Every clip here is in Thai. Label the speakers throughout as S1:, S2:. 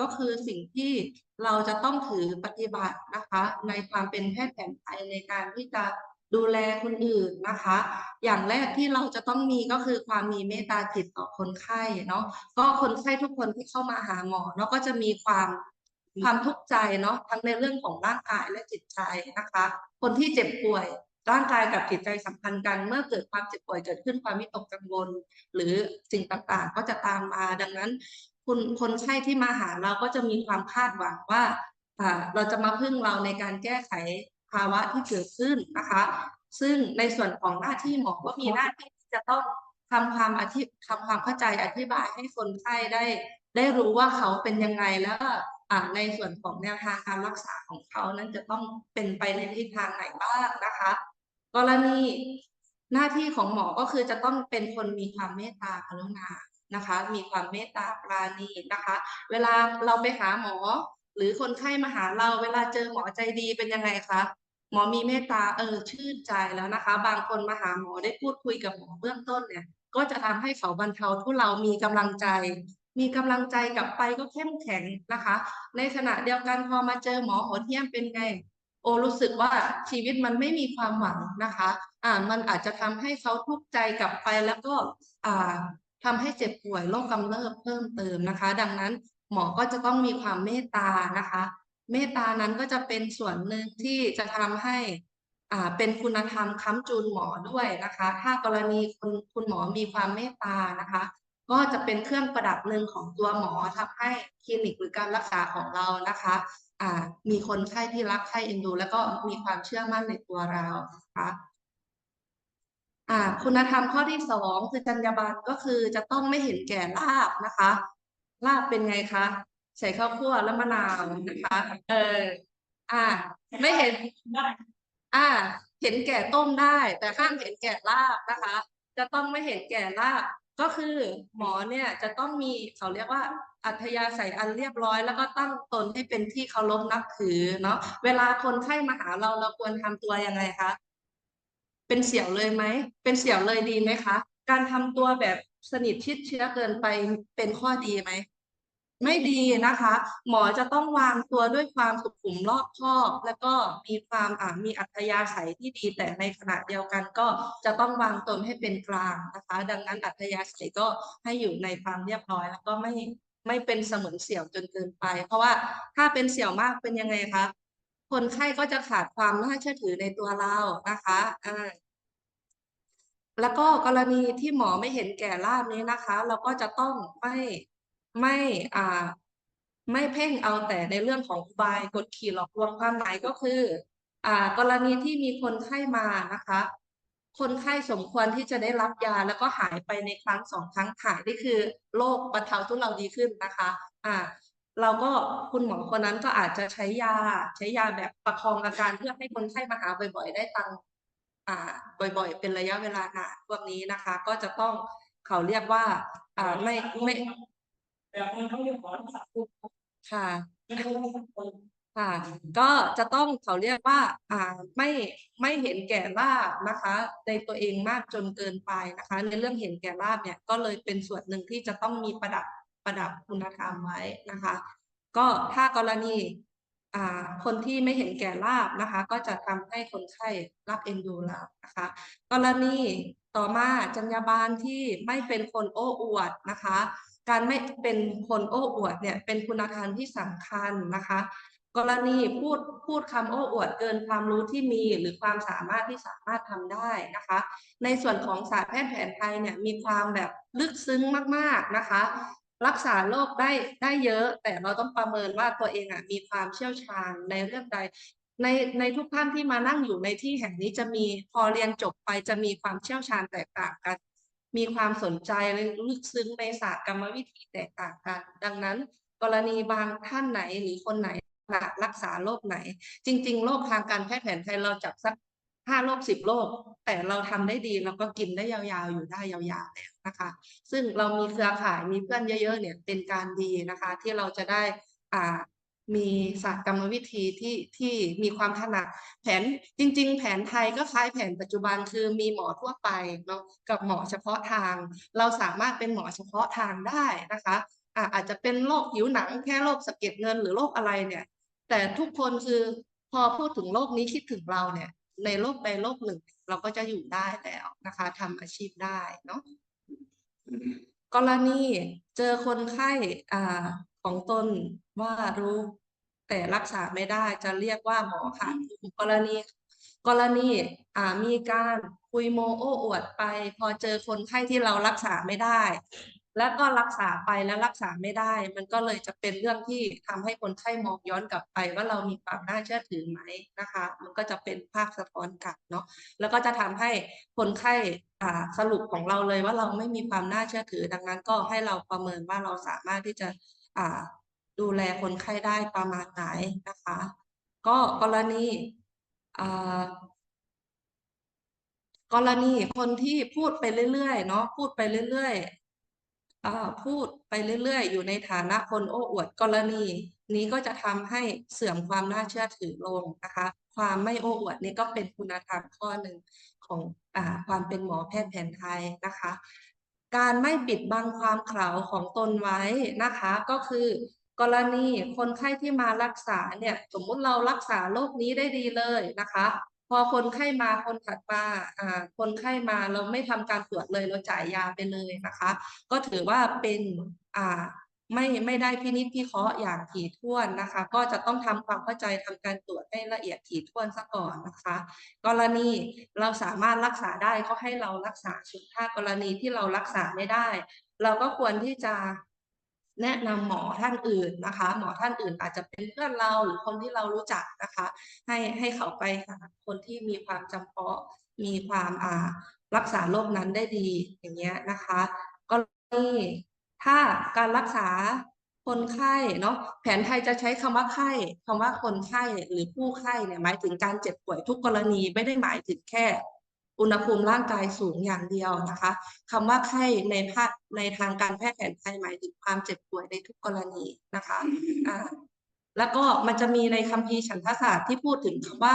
S1: ก็คือสิ่งที่เราจะต้องถือปฏิบัตินะคะ ในความเป็นแพทย์แผนไทยในการที่จะดูแลคนอื่นนะคะ อย่างแรกที่เราจะต้องมีก็คือความมีเมตตาจิตต่อคนไข้เนาะก็คนไข้ทุกคนที่เข้ามาหาหมอเนาะก็จะมีความความทุกข์ใจเนาะทั้งในเรื่องของร่างกายและจิตใจนะคะ คนที่เจ็บป่วยร่างกายกับจิตใจสัมพันธ์กัน เมื่อเกิดความเจ็บป่วยเกิดขึ้นความวิตกกังวล หรือสิ่งต่างๆ ก็จะตามมาดังนั้น คุณคนไข้ที่มาหาเราก็จะมีความคาดหวังว่าเราจะมาพึ่งเราในการแก้ไขภาวะที่เกิดขึ้นนะคะ ซึ่งในส่วนของหน้าที่หมอก็มีหน้าที่ที่จะต้องทำความอธิทำความเข้าใจอธิบายให้คนไข้ได้ ได้รู้ว่าเขาเป็นยังไงแล้วในส่วนของแนวทางการรักษาของเขานั้นจะต้องเป็นไปในทิศทางไหนบ้างนะคะ กรณีหน้าที่ของหมอก็คือจะต้องเป็นคนมีความเมตตากรุณา นะคะ มีความเมตตาปราณีนะคะ เวลาเราไปหาหมอ หรือคนไข้มาหาเราเวลาเจอหมอใจดีเป็นยังไงคะหมอมีเมตตาเออชื่นใจแล้วนะคะ บางคนมาหาหมอได้พูดคุยกับหมอเบื้องต้นเนี่ย ก็จะทำให้เขาบรรเทาทุเรามีกำลังใจ มีกำลังใจกลับไปก็เข้มแข็งนะคะ ในขณะเดียวกันพอมาเจอหมอโหดเหี้ยมเป็นไงโอรู้สึกว่าชีวิตมันไม่มีความหวังนะคะ อ่ามันอาจจะทำให้เขาทุกข์ใจกลับไปแล้วก็อ่า ทำให้เจ็บป่วยโรคกำเริบเพิ่มเติมนะคะ ดังนั้นหมอก็จะต้องมีความเมตตานะคะ เมตตานั้นก็จะเป็นส่วนหนึ่งที่จะทำให้อ่าเป็นคุณธรรมค้ำจูนหมอด้วยนะคะ ถ้ากรณีคุณคุณหมอมีความเมตตานะคะ ก็จะเป็นเครื่องประดับหนึ่งของตัวหมอทำให้คลินิกหรือการรักษาของเรานะคะอ่ามีคนไข้ที่รักใคร่เอ็นดู แล้วก็มีความเชื่อมั่นในตัวเรานะคะ อ่า คุณธรรมข้อที่สองคือจรรยาบรรณก็คือจะต้องไม่เห็นแก่ลาบนะคะลาบเป็นไงคะใส่ข้าวคั่วและมะนาวนะคะ เออ อ่า ไม่เห็น อ่า เห็นแก่ต้มได้ แต่ห้ามเห็นแก่ลาบนะคะ จะต้องไม่เห็นแก่ลาบก็คือหมอเนี่ยจะต้องมีเขาเรียกว่าอัธยาศัยอันเรียบร้อย แล้วก็ตั้งตนให้เป็นที่เคารพนับถือเนาะเวลาคนไข้มาหาเราเราควรทำตัวยังไงคะ เป็นเสี่ยวเลยไหม เป็นเสี่ยวเลยดีไหมคะ การทำตัวแบบสนิทชิดเชื้อเกินไปเป็นข้อดีไหม ไม่ดีนะคะ หมอจะต้องวางตัวด้วยความสุขุมรอบคอบ แล้วก็มีความอ่ามีอัธยาศัยที่ดี แต่ในขณะเดียวกันก็จะต้องวางตนให้เป็นกลางนะคะ ดังนั้นอัธยาศัยก็ให้อยู่ในความเรียบร้อย แล้วก็ไม่ไม่เป็นเสมือนเสี่ยวจนเกินไป เพราะว่าถ้าเป็นเสี่ยวมากเป็นยังไงคะ คนไข้ก็จะขาดความน่าเชื่อถือในตัวเรานะคะอ่าแล้วก็กรณีที่หมอไม่เห็นแก่ลาบนี้นะคะ เราก็จะต้องไม่ไม่อ่า ไม่เพ่งเอาแต่ในเรื่องของอุบายกดขี่หลอกลวงความหมายก็คือ อ่า กรณีที่มีคนไข้มานะคะ คนไข้สมควรที่จะได้รับยาแล้วก็หายไปในครั้งสองครั้งหายนี่คือโรคบรรเทาทุเลาดีขึ้นนะคะ อ่า เราก็คุณหมอคนนั้นก็อาจจะใช้ยา ใช้ยาแบบประคองอาการเพื่อให้คนไข้มาหาบ่อยๆ ได้ตังค์อ่า บ่อยๆ เป็นระยะเวลานานพวกนี้นะคะ ก็จะต้องเขาเรียกว่า อ่าไม่ไม่
S2: แบบนั้นเขาเรียกขอรักษา
S1: ค่ะ
S2: คน
S1: ค่ะ ก็จะต้องเขาเรียกว่า อ่าไม่ไม่เห็นแก่ลาบนะคะ ในตัวเองมากจนเกินไปนะคะ ในเรื่องเห็นแก่ลาบเนี่ยก็เลยเป็นส่วนหนึ่งที่จะต้องมีประดับ ประดับคุณธรรมไว้นะคะ ก็ถ้ากรณีคนที่ไม่เห็นแก่ลาบนะคะ ก็จะทำให้คนไข้รักเอ็นดูเรานะคะ กรณีต่อมาจรรยาบรรณที่ไม่เป็นคนโอ้อวดนะคะ การไม่เป็นคนโอ้อวดเนี่ยเป็นคุณธรรมที่สำคัญนะคะ กรณีพูดพูดคำโอ้อวดเกินความรู้ที่มีหรือความสามารถที่สามารถทำได้นะคะ ในส่วนของศาสตร์แพทย์แผนไทยเนี่ยมีความแบบลึกซึ้งมากๆนะคะ รักษาโรคได้ได้เยอะ แต่เราต้องประเมินว่าตัวเองอะมีความเชี่ยวชาญในเรื่องใดในในทุกท่านที่มานั่งอยู่ในที่แห่งนี้จะมีพอเรียนจบไปจะมีความเชี่ยวชาญแตกต่างกัน มีความสนใจละลึกซึ้งในศาสตร์กรรมวิธีแตกต่างกัน ดังนั้น กรณีบางท่านไหนหรือคนไหนรักษาโรคไหน จริง ๆโรคทางการแพทย์แผนไทยเราจับสัก ห้าโรคสิบโรคแต่เราทำได้ดีเราก็กินได้ยาวๆ อยู่ได้ยาวๆแล้วนะคะ ซึ่งเรามีเครือข่ายมีเพื่อนเยอะๆเนี่ยเป็นการดีนะคะ ที่เราจะได้อ่ามีศาสตร์กรรมวิธีที่ที่มีความถนัดแผนจริง ๆ แผนไทยก็คล้ายแผนปัจจุบันคือมีหมอทั่วไปเนาะกับหมอเฉพาะทาง เราสามารถเป็นหมอเฉพาะทางได้นะคะอะอาจจะเป็นโรคผิวหนังแค่โรคสะเก็ดเงินหรือโรคอะไรเนี่ย แต่ทุกคนคือพอพูดถึงโรคนี้คิดถึงเราเนี่ย ในโลกใดโลกหนึ่ง เราก็จะอยู่ได้แล้วนะคะทำอาชีพได้เนาะกรณีเจอคนไข้อ่าของตนว่ารู้แต่รักษาไม่ได้จะเรียกว่าหมอขาดกรณี กรณีอ่ามีการคุยโมโอ้อวดไป พอเจอคนไข้ที่เรารักษาไม่ได้ แล้วก็รักษาไปแล้วรักษาไม่ได้ มันก็เลยจะเป็นเรื่องที่ทำให้คนไข้มองย้อนกลับไป ว่าเรามีความน่าเชื่อถือไหมนะคะ มันก็จะเป็นภาพสะท้อนกลับเนาะแล้วก็จะทำให้คนไข้สรุปของเราเลยว่าเราไม่มีความน่าเชื่อถือ ดังนั้นก็ให้เราประเมินว่าเราสามารถที่จะดูแลคนไข้ได้ประมาณไหนนะคะ ก็กรณีกรณีคนที่พูดไปเรื่อยๆเนาะพูดไปเรื่อยๆ พูดไปเรื่อย ๆ อยู่ในฐานะคนโอ้อวดกรณี นี้ก็จะทำให้เสื่อมความน่าเชื่อถือลงนะคะ ความไม่โอ้อวดนี่ก็เป็นคุณธรรมข้อหนึ่งของอความเป็นหมอแพทย์แผนไทยนะคะ การไม่ปิดบังความเขลาของตนไว้นะคะ ก็คือกรณีคนไข้ที่มารักษาเนี่ยสมมุติเรารักษาโรคนี้ได้ดีเลยนะคะ พอคนไข้มาคนถัดมาอ่าคนไข้มาเราไม่ทำการตรวจเลยเราจ่ายยาไปเลยนะคะ ก็ถือว่าเป็นอ่าไม่ไม่ได้พินิจพิเคราะห์อย่างถี่ถ้วนนะคะ ก็จะต้องทำความเข้าใจทำการตรวจให้ละเอียดถี่ถ้วนซะก่อนนะคะ กรณีเราสามารถรักษาได้ก็ให้เรารักษาชุดถ้ากรณีที่เรารักษาไม่ได้ เราก็ควรที่จะ แนะนำหมอท่านอื่นนะคะ หมอท่านอื่นอาจจะเป็นเพื่อนเราหรือคนที่เรารู้จักนะคะ ให้ให้เขาไปหาคนที่มีความจำเพาะ มีความอ่ารักษาโรคนั้นได้ดีอย่างเงี้ยนะคะกรณีถ้าการรักษาคนไข้เนาะแผนไทยจะใช้คำว่าไข้คำว่าคนไข้หรือผู้ไข้เนี่ยหมายถึงการเจ็บป่วยทุกกรณีไม่ได้หมายถึงแค่ อุณหภูมิร่างกายสูงอย่างเดียวนะคะคำว่าไข้ในภาคในทางการแพทย์แผนไทยหมายถึงความเจ็บป่วยในทุกกรณีนะคะอ่าแล้วก็มันจะมีในคัมภีร์ฉันทศาสตร์ที่พูดถึงคำว่า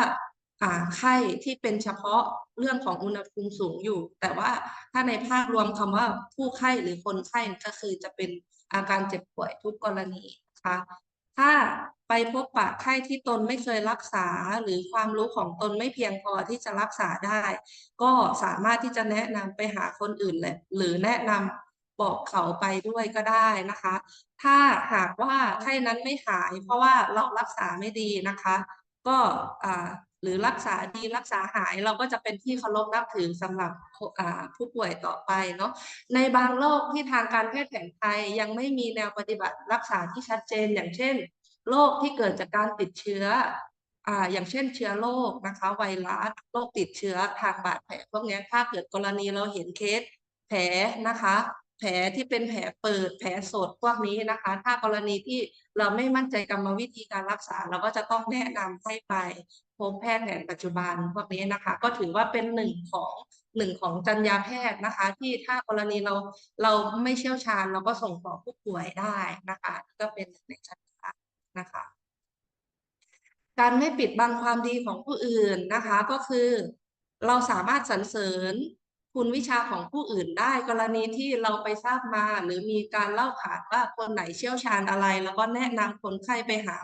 S1: อ่าไข้ที่เป็นเฉพาะเรื่องของอุณหภูมิสูงอยู่ แต่ว่าถ้าในภาพรวมคำว่าผู้ไข้หรือคนไข้ก็คือจะเป็นอาการเจ็บป่วยทุกกรณีนะคะ ถ้าไปพบปะไข้ที่ตนไม่เคยรักษาหรือความรู้ของตนไม่เพียงพอที่จะรักษาได้ ก็สามารถที่จะแนะนำไปหาคนอื่นเลยหรือแนะนำบอกเขาไปด้วยก็ได้นะคะ ถ้าหากว่าไข้นั้นไม่หาย เพราะว่าเรารักษาไม่ดีนะคะ ก็อ่า หรือรักษาดีรักษาหายเราก็จะเป็นที่เคารพนับถือสำหรับผู้ป่วยต่อไปเนาะในบางโรคที่ทางการแพทย์แผนไทยยังไม่มีแนวปฏิบัติรักษาที่ชัดเจน อย่างเช่นโรคที่เกิดจากการติดเชื้ออ่าอย่างเช่นเชื้อโรคนะคะไวรัสโรคติดเชื้อทางบาดแผลพวกนี้ถ้าเกิดกรณีเราเห็นเคสแผลนะคะ แผลที่เป็นแผลเปิดแผลสดพวกนี้นะคะ ถ้ากรณีที่เราไม่มั่นใจกรรมวิธีการรักษา เราก็จะต้องแนะนำให้ไปพบแพทย์แผนปัจจุบันพวกนี้นะคะ ก็ถือว่าเป็นหนึ่งของหนึ่งของจรรยาแพทย์นะคะ ที่ถ้ากรณีเราเราไม่เชี่ยวชาญ เราก็ส่งต่อผู้ป่วยได้นะคะ ก็เป็นหนึ่งในจรรยานะคะ การไม่ปิดบังความดีของผู้อื่นนะคะก็คือเราสามารถสรรเสริญ คุณวิชาของผู้อื่นได้กรณีที่เราไปทราบมา หรือมีการเล่าขานว่าคนไหนเชี่ยวชาญอะไร แล้วก็แนะนำคนไข้ไปหา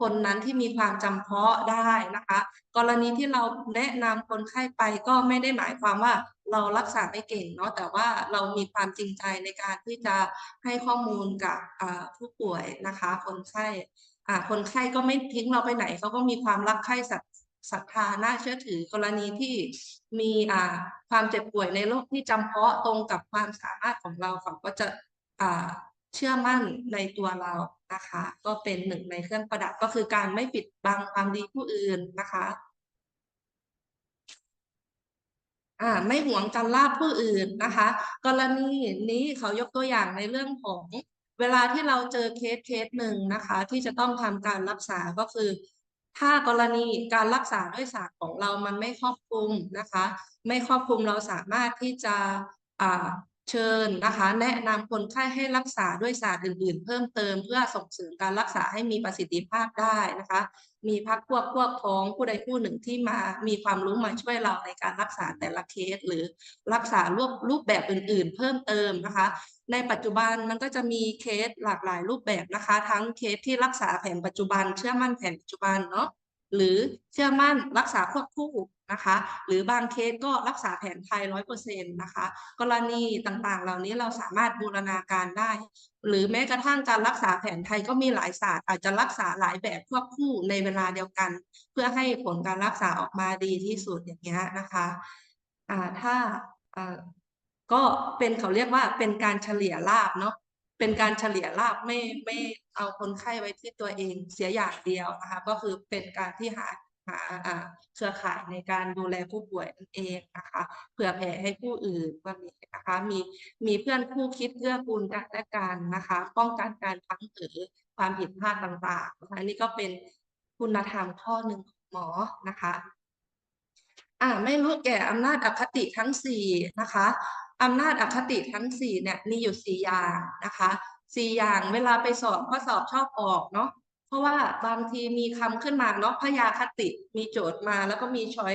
S1: คนนั้นที่มีความจำเพาะได้นะคะ กรณีที่เราแนะนำคนไข้ไปก็ไม่ได้หมายความว่าเรารักษาไม่เก่งเนาะแต่ว่าเรามีความจริงใจในการที่จะให้ข้อมูลกับผู้ป่วยนะคะ คนไข้คนไข้ก็ไม่ทิ้งเราไปไหนเขาก็มีความรักใคร่ศรัท ศรัทธาน่าเชื่อถือกรณีที่มีอ่าความเจ็บป่วยในโรคที่จำเพาะตรงกับความสามารถของเราเขาก็จะอ่าเชื่อมั่นในตัวเรานะคะ ก็เป็นหนึ่งในเครื่องประดับก็คือการไม่ปิดบังความดีผู้อื่นนะคะอ่าไม่หวงกันลาบผู้อื่นนะคะ กรณีนี้เขายกตัวอย่างในเรื่องของเวลาที่เราเจอเคสเคสหนึ่งนะคะ ที่จะต้องทำการรักษาก็คือ ถ้ากรณีการรักษาด้วยศาสตร์ของเรามันไม่ครอบคลุมนะคะ ไม่ครอบคลุมเราสามารถที่จะเชิญนะคะ แนะนำคนไข้ให้รักษาด้วยศาสตร์อื่น ๆ เพิ่มเติมเพื่อส่งเสริมการรักษาให้มีประสิทธิภาพได้นะคะ มีพักพวกพวกพ้องผู้ใดผู้หนึ่งที่มามีความรู้มาช่วยเราในการรักษาแต่ละเคส หรือรักษารูปรูปแบบอื่น ๆ เพิ่มเติมนะคะ ในปัจจุบันมันก็จะมีเคสหลากหลายรูปแบบนะคะ ทั้งเคสที่รักษาแผนปัจจุบันเชื่อมั่นแผนปัจจุบันเนาะ หรือเชื่อมั่นรักษาควบคู่นะคะหรือบางเคสก็รักษาแผนไทยร้อยเปอร์เซ็นต์นะคะกรณีต่างๆ เหล่านี้เราสามารถบูรณาการได้ หรือแม้กระทั่งการรักษาแผนไทยก็มีหลายศาสตร์อาจจะรักษาหลายแบบควบคู่ในเวลาเดียวกัน เพื่อให้ผลการรักษาออกมาดีที่สุดอย่างเงี้ยนะคะอ่าถ้าอ่าก็เป็นเขาเรียกว่าเป็นการเฉลี่ยลาบเนาะ เป็นการเฉลี่ยลาบไม่ไม่เอาคนไข้ไว้ที่ตัวเองเสียอย่างเดียวนะคะ ก็คือเป็นการที่หาหาเครือข่ายในการดูแลผู้ป่วยนั่นเองนะคะเผื่อแผ่ให้ผู้อื่นว่ามีนะคะมีมีเพื่อนคู่คิดเกื้อกูลกันและกันนะคะ ป้องกันการพลั้งเผลอความผิดพลาดต่างๆนะคะนี่ก็เป็นคุณธรรมข้อหนึ่งของหมอนะคะอ่าไม่รู้แก่อำนาจอคติทั้งสี่นะคะ อำนาจอคติทั้งสี่เนี่ยมีอยู่สี่อย่างนะคะสี่อย่างเวลาไปสอบข้อสอบชอบออกเนาะเพราะว่าบางทีมีคำขึ้นมาเนาะพยาคติมีโจทย์มาแล้วก็มีช้อย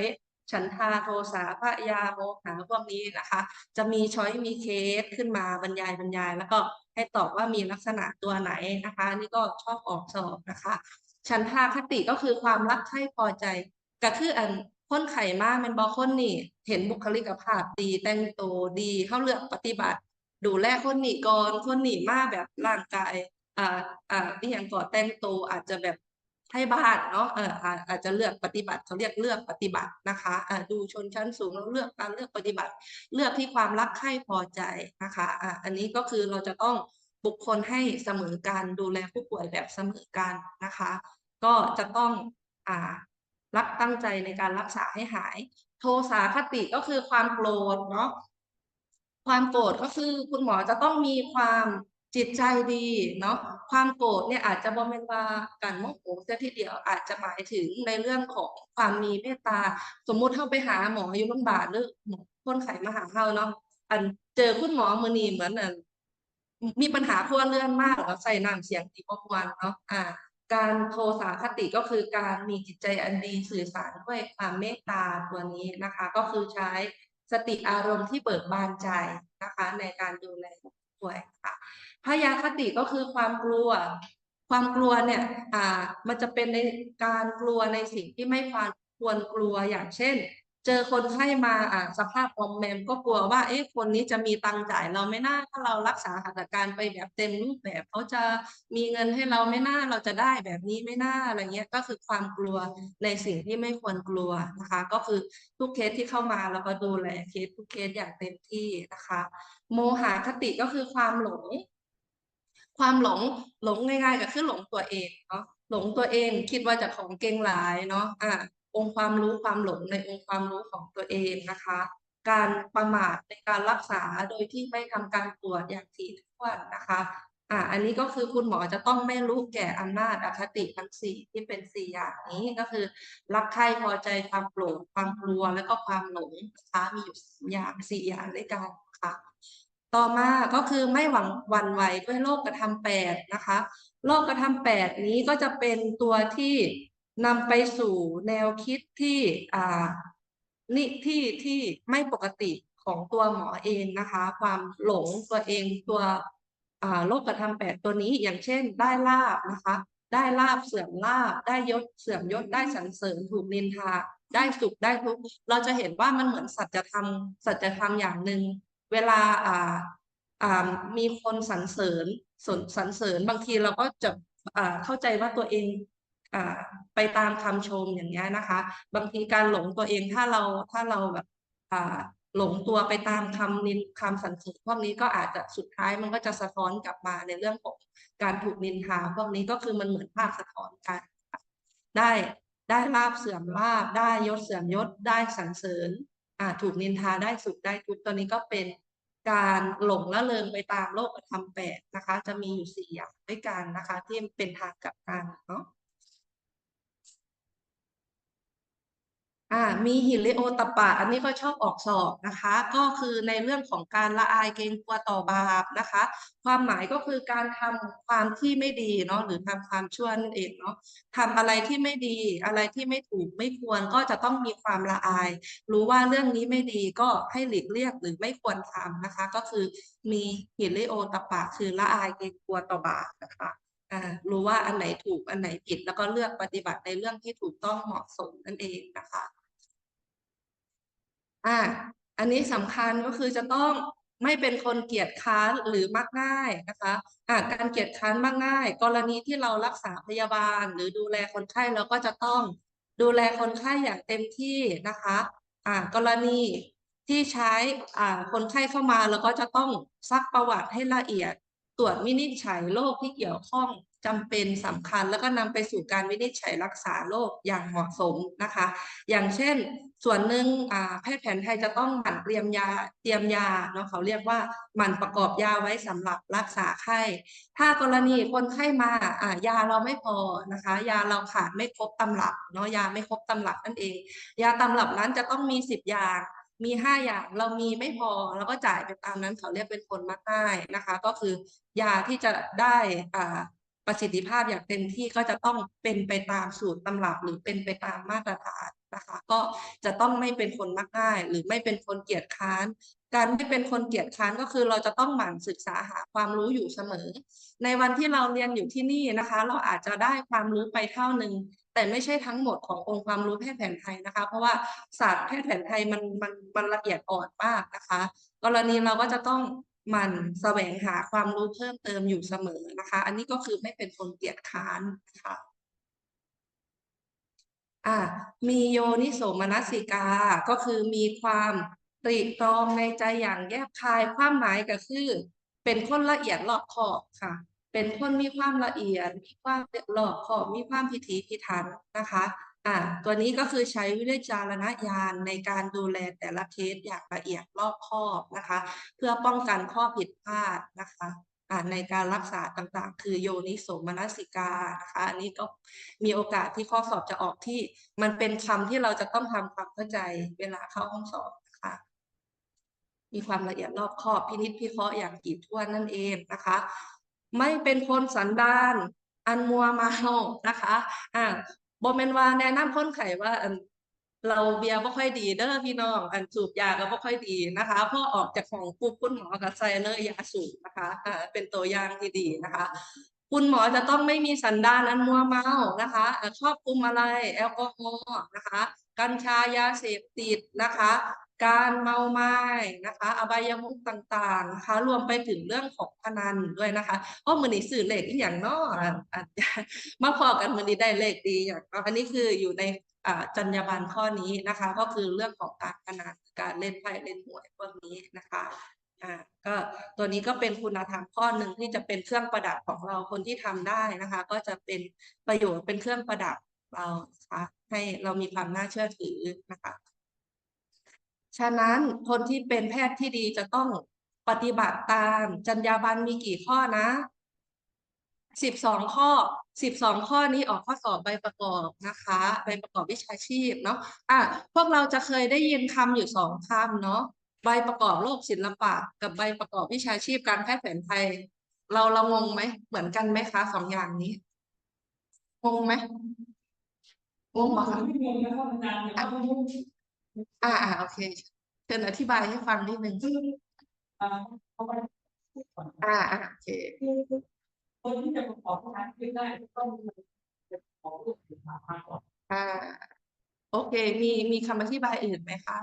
S1: ฉันทาโทสาพยาโมหะพวกนี้นะคะ จะมีช้อยมีเคสขึ้นมาบรรยายบรรยาย แล้วก็ให้ตอบว่ามีลักษณะตัวไหนนะคะ นี่ก็ชอบออกสอบนะคะ ฉันทาคติก็คือความรักใคร่พอใจก็คืออัน คนไข่มาแมันบอคนนี่ เห็นบุคลิกภาพดีแต่งตัวดีเขาเลือกปฏิบัติ ดูแลคนหนีก่อนคนหนีมากแบบร่างกายอ่าอ่าที่อย่างก่อแต่งตัวอาจจะแบบให้บ้านเนาะเอออาอาจจะเลือกปฏิบัติเขาเรียกเลือกปฏิบัตินะคะอ่าดูชนชั้นสูงแล้วเลือกการเลือกปฏิบัติ เลือกที่ความรักใคร่พอใจนะคะอ่าอันนี้ก็คือเราจะต้องบุคคลให้เสมอการดูแลผู้ป่วยแบบเสมอกันนะคะ ก็จะต้องอ่า รักตั้งใจในการรักษาให้หาย โทสาคติก็คือความโกรธเนาะความโกรธก็คือคุณหมอจะต้องมีความจิตใจดีเนาะความโกรธเนี่ยอาจจะบ่แม่นว่าการโมโหเสียทีเดียวอาจจะหมายถึงในเรื่องของความมีเมตตา สมมุติเข้าไปหาหมออยู่โรงพยาบาลหรือหมอคนไข้มาหาเฮาเนาะอันเจอคุณหมอมือนีเหมือนอันมีปัญหาครัวเรื่อนมากแล้วใส่น้ำเสียงที่บ่ม่วนเนาะอ่า การโทสาคติก็คือการมีจิตใจอันดีสื่อสารด้วยความเมตตาตัวนี้นะคะ ก็คือใช้สติอารมณ์ที่เบิกบานใจนะคะ ในการดูแลผู้ป่วยค่ะพยาคติก็คือความกลัว ความกลัวเนี่ยอ่ามันจะเป็นในการกลัวในสิ่งที่ไม่ควรควรกลัวอย่างเช่น เจอคนไข้มาอ่าสภาพอมแมมก็กลัวว่า เอ๊ะคนนี้จะมีตังค์จ่ายเราไม่น่าถ้าเรารักษาหัตถการไปแบบเต็มรูปแบบเขาจะมีเงินให้เราไม่น่าเราจะได้แบบนี้ไม่น่าอะไรเงี้ยก็คือความกลัวในสิ่งที่ไม่ควรกลัวนะคะ ก็คือทุกเคสที่เข้ามาเราก็ดูแลเคสทุกเคสอย่างเต็มที่นะคะ โมหะคติก็คือความหลงความหลงหลงง่ายๆก็คือหลงตัวเองเนาะหลงตัวเองคิดว่าจะของเก่งหลายเนาะอ่า องค์ความรู้ความหลงในองค์ความรู้ของตัวเองนะคะ การประมาทในการรักษาโดยที่ไม่ทำการตรวจอย่างถี่ถ้วนนะคะอ่าอันนี้ก็คือคุณหมอจะต้องไม่รู้แก่อำนาจอคติทั้งสี่ที่เป็นสี่อย่างนี้ก็คือ รักใคร่พอใจความโกรธความกลัวแล้วก็ความหลงนะคะมีอยู่สอย่างสี่อย่างด้วยกันค่ะ ต่อมาก็คือไม่หวังวันไหวด้วยโลกกระทำแปดนะคะโลกกระทำแปดนี้ก็จะเป็นตัวที่ นำไปสู่แนวคิดที่อ่านี่ที่ที่ไม่ปกติของตัวหมอเองนะคะ ความหลงตัวเองตัวโลกกระทำแปดตัวนี้อย่างเช่น ได้ลาบนะคะ ได้ลาบเสื่อมลาบ ได้ยศเสื่อมยศได้สรรเสริญถูกนินทา ได้สุขได้ทุกข์เราจะเห็นว่ามันเหมือนสัจธรรมสัจธรรมอย่างหนึ่งเวลาอ่าอ่ามีคนสรรเสริญสรรเสริญบางทีเราก็จะอ่าเข้าใจว่าตัวเอง ไปตามคำชมอย่างเงี้ยนะคะ บางทีการหลงตัวเองถ้าเราถ้าเราแบบหลงตัวไปตามคำนินคำสรรเสริญพวกนี้ก็อาจจะสุดท้ายมันก็จะสะท้อนกลับมาในเรื่องของการถูกนินทาพวกนี้ก็คือมันเหมือนภาพสะท้อนกันได้ได้ลาบเสื่อมลาบได้ยศเสื่อมยศได้สรรเสริญอ่าถูกนินทาได้สุขได้ทุกตัวนี้ก็เป็นการหลงละเลงไปตามโลกธรรมแปดนะคะ จะมีอยู่สี่อย่างด้วยกันนะคะ ที่เป็นทางกลับกันเนาะ อ่ามีหิริโอตปะ อันนี้ก็ชอบออกสอบนะคะ ก็คือในเรื่องของการละอายเกรงกลัวต่อบาปนะคะ ความหมายก็คือการทำความที่ไม่ดีเนาะหรือทำความชั่วนั่นเองเนาะทำอะไรที่ไม่ดีอะไรที่ไม่ถูกไม่ควรก็จะต้องมีความละอาย รู้ว่าเรื่องนี้ไม่ดีก็ให้หลีกเลี่ยงหรือไม่ควรทำนะคะ ก็คือมีหิริโอตปะ คือละอายเกรงกลัวต่อบาปนะคะรู้ว่าอันไหนถูกอันไหนผิด แล้วก็เลือกปฏิบัติในเรื่องที่ถูกต้องเหมาะสมนั่นเองนะคะ อ่าอันนี้สำคัญก็คือจะต้องไม่เป็นคนเกียจค้านหรือมักง่ายนะคะอ่าการเกียจค้านมักง่าย กรณีที่เรารักษาพยาบาล หรือดูแลคนไข้เราก็จะต้องดูแลคนไข้อย่างเต็มที่นะคะอ่ากรณีที่ใช้อ่าคนไข้เข้ามาเราก็จะต้องซักประวัติให้ละเอียด ตรวจวินิจฉัยโรคที่เกี่ยวข้องจำเป็นสำคัญ แล้วก็นำไปสู่การวินิจฉัยรักษาโรคอย่างเหมาะสมนะคะ อย่างเช่น ส่วนหนึ่งแพทย์แผนไทยจะต้องหมั่นเตรียมยาเตรียมยาเนาะเขาเรียกว่าหมั่นประกอบยาไว้สำหรับรักษาไข้ ถ้ากรณีคนไข้มาอ่ายาเราไม่พอนะคะ ยาเราขาดไม่ครบตำรับเนาะยาไม่ครบตำรับนั่นเอง ยาตำรับนั้นจะต้องมีสิบอย่าง มีห้าอย่างเรามีไม่พอเราก็จ่ายไปตามนั้นเขาเรียกเป็นคนมักง่ายนะคะ ก็คือยาที่จะได้อ่าประสิทธิภาพอย่างเต็มที่ก็จะต้องเป็นไปตามสูตรตำรับหรือเป็นไปตามมาตรฐานนะคะ ก็จะต้องไม่เป็นคนมักง่าย หรือไม่เป็นคนเกียจค้าน การไม่เป็นคนเกียจค้านก็คือเราจะต้องหมั่นศึกษาหาความรู้อยู่เสมอ ในวันที่เราเรียนอยู่ที่นี่นะคะ เราอาจจะได้ความรู้ไปเท่าหนึ่ง แต่ไม่ใช่ทั้งหมดขององค์ความรู้แพทย์แผนไทยนะคะ เพราะว่าศาสตร์แพทย์แผนไทยมันมันมันละเอียดอ่อนมากนะคะ กรณีเราก็จะต้องหมันแสวงหาความรู้เพิ่มเติมอยู่เสมอนะคะ อันนี้ก็คือไม่เป็นคนเกียจค้านนะคะอ่ามีโยนิโสมนสิกา ก็คือมีความตรีตรองในใจอย่างแยบคายความหมายก็คือ เป็นคนละเอียดรอบคอบค่ะ เป็นคนมีความละเอียด มีความรอบคอบมีความพิถีพิถันนะคะอ่าตัวนี้ก็คือใช้วิจารณญาณในการดูแลแต่ละเคสอย่างละเอียดรอบคอบนะคะ เพื่อป้องกันข้อผิดพลาดนะคะอ่าในการรักษาต่างๆ คือโยนิโสมนสิกานะคะอันนี้ก็มีโอกาสที่ข้อสอบจะออกที่มันเป็นคำที่เราจะต้องทำความเข้าใจเวลาเข้าห้องสอบนะคะมีความละเอียดรอบคอบพินิจพิเคราะห์อย่างถี่ถ้วนนั่นเองนะคะ ไม่เป็นคนสันดานอันมัวเมานะคะอ่าบอมเมนว่าแนะนำคนไข้ว่าอันเราเบียร์บ่ค่อยดีเด้อพี่น้อง อันสูบยาก็บ่ค่อยดีนะคะพอออกจากของปุ๊บคุณหมอก็ใส่เลยยาสูบนะคะอ่าเป็นตัวอย่างที่ดีนะคะ คุณหมอจะต้องไม่มีสันดานอันมัวเมานะคะชอบคุมอะไรแอลกอฮอล์นะคะ กัญชายาเสพติดนะคะ การเมาไม้นะคะอบายมุขต่างๆนะคะรวมไปถึงเรื่องของพนันด้วยนะคะเพราะมือนี้สื่อเลขอีกอย่างเนาะอะอะมาพอกันมือนี้ได้เลขดีอย่างอันนี้คืออยู่ในจรรยาบรรณข้อนี้นะคะ ก็คือเรื่องของการพนันการเล่นไพ่เล่นหวยพวกนี้นะคะอ่าก็ตัวนี้ก็เป็นคุณธรรมข้อหนึ่งที่จะเป็นเครื่องประดับของเราคนที่ทำได้นะคะ ก็จะเป็นประโยชน์เป็นเครื่องประดับเรานะคะให้เรามีความน่าเชื่อถือนะคะ ฉะนั้นคนที่เป็นแพทย์ที่ดีจะต้องปฏิบัติตามจรรยาบรรณมีกี่ข้อนะสิบสองข้อสิบสองข้อนี้ออกข้อสอบใบประกอบนะคะ ใบประกอบวิชาชีพเนาะอะพวกเราจะเคยได้ยินคำอยู่สองคำเนาะใบประกอบโรคศิลปะ กับใบประกอบวิชาชีพการแพทย์แผนไทย เราเรางงไหมเหมือนกันไหมคะสองอย่างนี้งงไหมงงปะคะ
S2: ไม่มีแล้วก็นานแล้วก็
S1: อ่าอ่าโอเคเชิญอธิบายให้ฟังนิดนึง
S2: อ่าเขาไปพูดก่อน
S1: อ่าอ่าโอเค
S2: คือคนที่จะประกอบงานขึ้นได้ต้องเป็นของลูกศิษย์มาก่อน
S1: อ่า โอเค มีมีคำอธิบายอื่นไหมคะ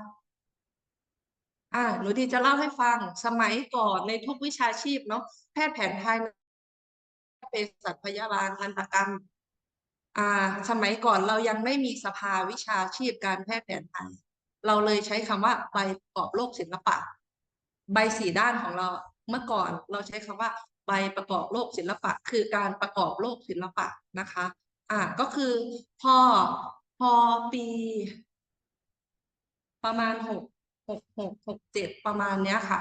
S1: อ่าหนูดีจะเล่าให้ฟังสมัยก่อนในทุกวิชาชีพเนาะแพทย์แผนไทยเป็นสัตวพยาบาลทันตกรรม อ่า สมัยก่อนเรายังไม่มีสภาวิชาชีพการแพทย์แผนไทย เราเลยใช้คำว่าใบประกอบโรคศิลปะ ใบสี่ด้านของเราเมื่อก่อนเราใช้คำว่าใบประกอบโรคศิลปะ คือการประกอบโรคศิลปะนะคะอ่าก็คือพอพอปี ประมาณหกหกหกหกเจ็ดประมาณเนี้ยค่ะ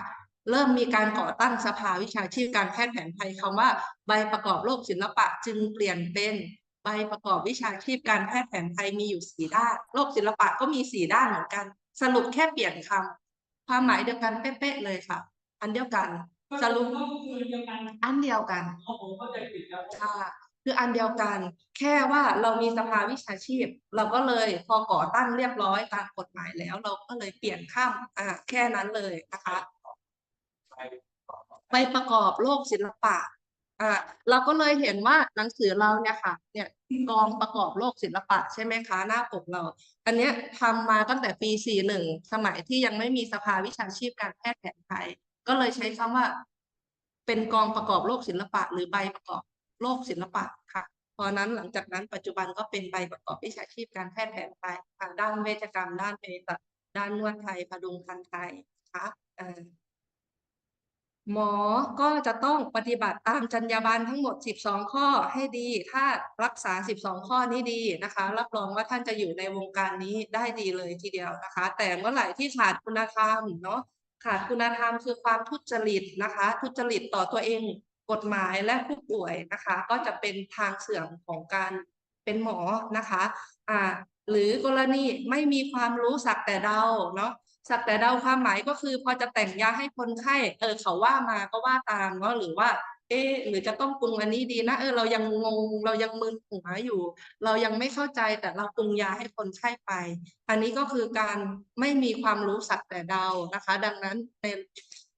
S1: เริ่มมีการก่อตั้งสภาวิชาชีพการแพทย์แผนไทยคำว่าใบประกอบโรคศิลปะ จึงเปลี่ยนเป็น ใบประกอบวิชาชีพการแพทย์แผนไทยมีอยู่สี่ด้าน โลกศิลปะก็มีสี่ด้านเหมือนกัน สรุปแค่เปลี่ยนคำความหมายเดียวกันเป๊ะๆเลยค่ะ อันเดียวกันสรุป
S2: ก็คือเดียวกัน
S1: อันเดียวกัน
S2: เขาผมเข้าใจผิดแล้ว
S1: ค่ะคืออันเดียวกัน แค่ว่าเรามีสภาวิชาชีพ เราก็เลยพอก่อตั้งเรียบร้อยตามกฎหมายแล้ว เราก็เลยเปลี่ยนข้ามอ่าแค่นั้นเลยนะคะไปประกอบโลกศิลปะ อ่าเราก็เลยเห็นว่าหนังสือเราเนี่ยค่ะ เนี่ยกองประกอบโลกศิลปะใช่ไหมคะหน้าปกเรา อันเนี้ยทำมาตั้งแต่ปี 41 สมัยที่ยังไม่มีสภาวิชาชีพการแพทย์แผนไทย ก็เลยใช้คำว่า เป็นกองประกอบโลกศิลปะ หรือใบประกอบโลกศิลปะค่ะพอนั้นหลังจากนั้นปัจจุบันก็เป็นใบประกอบวิชาชีพการแพทย์แผนไทยค่ะด้านเวชกรรม ด้านเภสัชด้านนวดไทยพดุงคันไทยนะคะเอ่อ หมอก็จะต้องปฏิบัติตามจรรยาบรรณทั้งหมด 12 ข้อให้ดี ถ้ารักษา 12 ข้อนี้ดีนะคะ รับรองว่าท่านจะอยู่ในวงการนี้ได้ดีเลยทีเดียวนะคะ แต่เมื่อไหร่ที่ขาดคุณธรรมเนาะขาดคุณธรรมคือความทุจริตนะคะ ทุจริตต่อตัวเองกฎหมายและผู้ป่วยนะคะ ก็จะเป็นทางเสื่อมของการเป็นหมอนะคะอ่าหรือกรณีไม่มีความรู้สักแต่เดาเนาะ สักแต่เดาความหมายก็คือ พอจะแต่งยาให้คนไข้ เออ เขาว่ามาก็ว่าตามเนาะหรือว่า เอ๊ะหรือจะต้องปรุงอันนี้ดีนะเออเรายังงงเรายังมึนหัวอยู่ เรายังไม่เข้าใจแต่เราปรุงยาให้คนไข้ไป อันนี้ก็คือการไม่มีความรู้สักแต่เดานะคะ ดังนั้นใน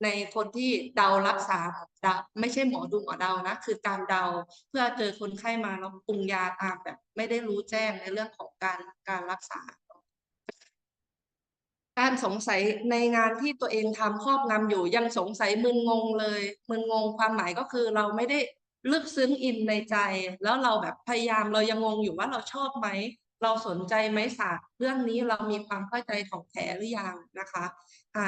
S1: ในคนที่เดารักษาเดาไม่ใช่หมอดูหมอเดานะ คือการเดาเพื่อเจอคนไข้มาแล้วปรุงยาตามแบบไม่ได้รู้แจ้งในเรื่องของการการรักษา การสงสัยในงานที่ตัวเองทำครอบงำอยู่ยังสงสัยมึนงงเลยมึนงงความหมายก็คือเราไม่ได้ลึกซึ้งอินในใจ แล้วเราแบบพยายามเรายังงงอยู่ว่าเราชอบไหม เราสนใจไหมศาสตร์เรื่องนี้เรามีความเข้าใจของแท้หรือยังนะคะอ่า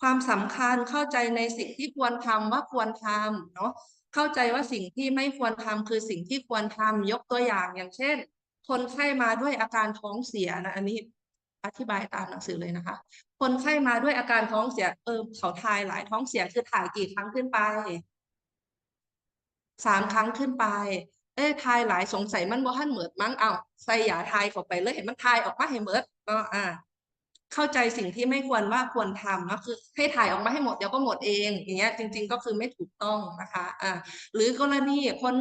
S1: ความสำคัญเข้าใจในสิ่งที่ควรทำว่าควรทำเนาะเข้าใจว่าสิ่งที่ไม่ควรทำคือสิ่งที่ควรทำยกตัวอย่างอย่างเช่น คนไข้มาด้วยอาการท้องเสียนะอันนี้ อธิบายตามหนังสือเลยนะคะ คนไข้มาด้วยอาการท้องเสียเออเขาทายหลายท้องเสียคือถ่ายกี่ครั้งขึ้นไปสามครั้งขึ้นไป เอ้ยทายหลายสงสัยมันบ่ทันเหมิดมั้งเอาใส่ยาทายเข้าไปเลยเห็นมันทายออกมาให้เหมิดเนาะอ่า เข้าใจสิ่งที่ไม่ควรว่าควรทำเนาะคือให้ถ่ายออกมาให้หมดเดี๋ยวก็หมดเองอย่างเงี้ยจริง ๆ ก็คือไม่ถูกต้องนะคะ อ่า หรือกรณีคน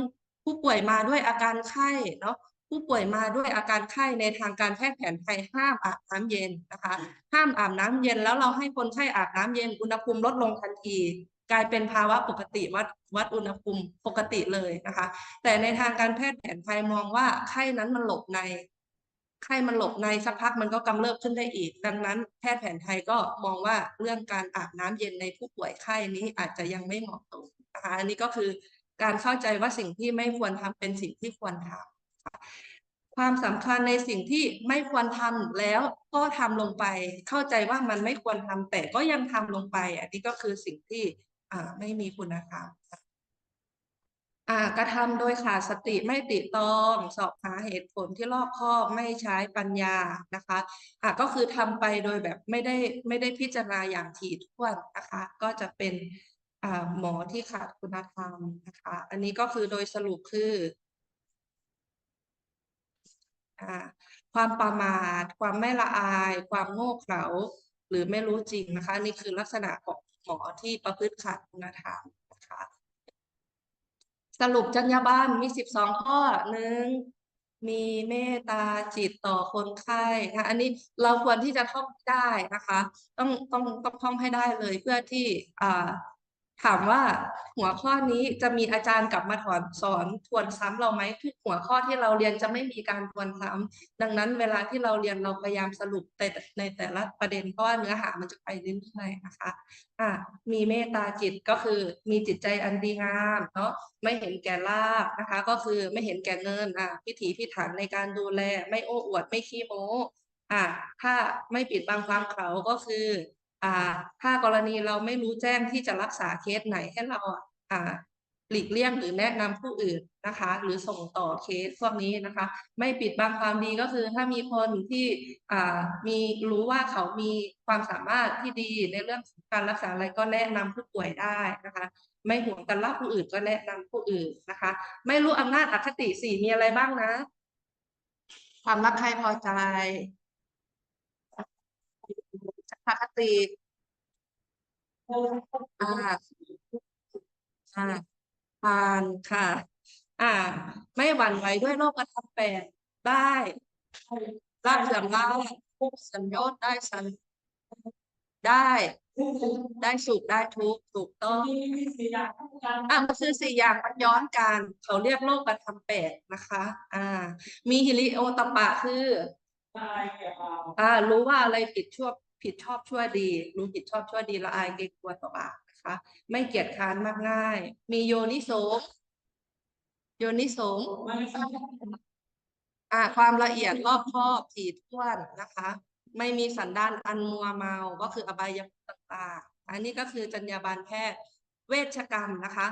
S1: ผู้ป่วยมาด้วยอาการไข้เนาะ ผู้ป่วยมาด้วยอาการไข้ในทางการแพทย์แผนไทยห้ามอาบน้ำเย็นนะคะ ห้ามอาบน้ำเย็นแล้วเราให้คนไข้อาบน้ำเย็นอุณหภูมิลดลงทันที กลายเป็นภาวะปกติวัดวัดอุณหภูมิปกติเลยนะคะ แต่ในทางการแพทย์แผนไทยมองว่าไข้นั้นมันหลบในไข้มันหลบในสักพักมันก็กำเริบขึ้นได้อีก ดังนั้นแพทย์แผนไทยก็มองว่าเรื่องการอาบน้ำเย็นในผู้ป่วยไข้นี้อาจจะยังไม่เหมาะสมนะคะอันนี้ก็คือการเข้าใจว่าสิ่งที่ไม่ควรทำเป็นสิ่งที่ควรทำ ความสำคัญในสิ่งที่ไม่ควรทำแล้วก็ทำลงไป เข้าใจว่ามันไม่ควรทำแต่ก็ยังทำลงไป อันนี้ก็คือสิ่งที่อ่าไม่มีคุณธรรมกระทำโดยขาดสติไม่ติตรอง สอบหาเหตุผลที่รอบคอบไม่ใช้ปัญญานะคะอ่าก็คือทำไปโดยแบบไม่ได้ไม่ได้พิจารณาอย่างถี่ถ้วนนะคะ ก็จะเป็นหมอที่ขาดคุณธรรมนะคะ อันนี้ก็คือโดยสรุปคือ ความประมาท ความไม่ละอาย ความโง่เขลาหรือไม่รู้จริงนะคะ นี่คือลักษณะของหมอที่ประพฤติขาดคุณธรรมนะคะสรุปจรรยาบรรณมีสิบสองข้อหนึ่งมีเมตตาจิตต่อคนไข้นะอันนี้เราควรที่จะท่องได้นะคะ ต้องต้องต้องท่องให้ได้เลยเพื่อที่อ่า ถามว่าหัวข้อนี้จะมีอาจารย์กลับมาถอนสอนทวนซ้ำเราไหมทุกหัวข้อที่เราเรียนจะไม่มีการทวนซ้ำดังนั้นเวลาที่เราเรียนเราพยายามสรุปแต่ในแต่ละประเด็นเพราะว่าเนื้อหามันจะไปเรื่อยๆนะคะอะมีเมตตาจิตก็คือมีจิตใจอันดีงามเนาะไม่เห็นแก่ลาภนะคะ ก็คือไม่เห็นแก่เงินอะพิถีพิถันในการดูแล ไม่โอ้อวดไม่ขี้โม้อะถ้าไม่ปิดบังความเขาก็คือ ถ้ากรณีเราไม่รู้แจ้งที่จะรักษาเคสไหนให้เราอ่าหลีกเลี่ยงหรือแนะนำผู้อื่นนะคะ หรือส่งต่อเคสพวกนี้นะคะ ไม่ปิดบังความดีก็คือ ถ้ามีคนที่อ่ามีรู้ว่าเขามีความสามารถที่ดีในเรื่องการรักษาอะไรก็แนะนำผู้ป่วยได้นะคะ ไม่ห่วงกันเล่าผู้อื่นก็แนะนำผู้อื่นนะคะ ไม่รู้อำนาจอคติสี่มีอะไรบ้างนะ ความรักใครพอใจ อคติอ่าอ่าผ่านค่ะ อ่า ไม่หวั่นไหวด้วยโรคประจำแปดได้ลาบเสื่อมลาบสัญญอดได้สันได้ ได้สุขได้ทุกถูกต้องอะมันคือสี่อย่างมันย้อนกันเขาเรียกโลกกระทำแปดนะคะ อ่า มีฮิริโอตปปะคืออ่า รู้ว่าอะไรผิดชั่ว ผิดชอบชั่วดี รู้ผิดชอบชั่วดีละอายเกรงกลัวต่อบาปนะคะ ไม่เกียจค้านมากง่าย มีโยนิโสโยนิโสอ่าความละเอียดรอบคอบถี่ถ้วนนะคะ ไม่มีสันดานอันมัวเมาก็คืออบายมุขต่างๆ อันนี้ก็คือจรรยาบรรณแพทย์เวชกรรมนะคะ